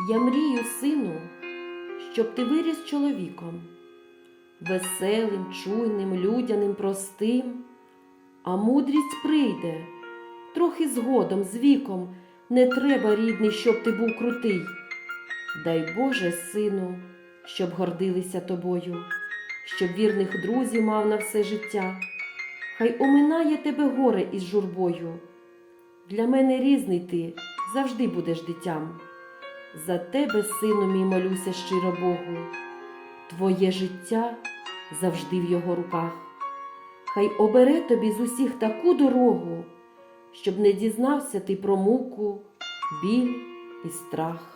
Я мрію, сину, щоб ти виріс чоловіком, веселим, чуйним, людяним, простим, а мудрість прийде трохи згодом, з віком. Не треба, рідний, щоб ти був крутий. Дай Боже, сину, щоб гордилися тобою, щоб вірних друзів мав на все життя. Хай оминає тебе горе із журбою. Для мене різний ти завжди будеш дитям. За тебе, сину мій, молюся щиро Богу. Твоє життя завжди в його руках. Хай обере тобі з усіх таку дорогу, щоб не дізнався ти про муку, біль і страх.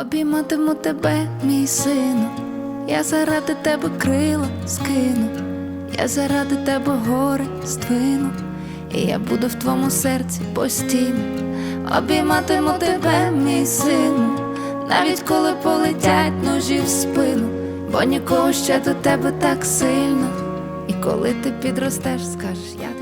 Обійматиму тебе, мій сину, я заради тебе крила скину, я заради тебе гори здвину, і я буду в твоєму серці постійно. Обійматиму тебе, мій сину, навіть коли полетять ножі в спину, бо нікого ще до тебе так сильно. І коли ти підростеш, скажеш, я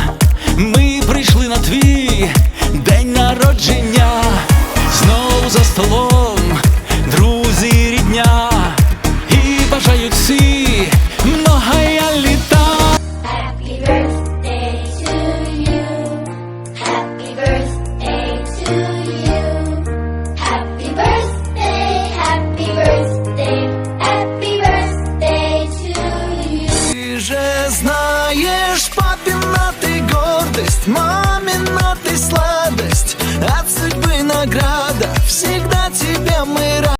Гордость, мамина ты сладость, от судьбы награда,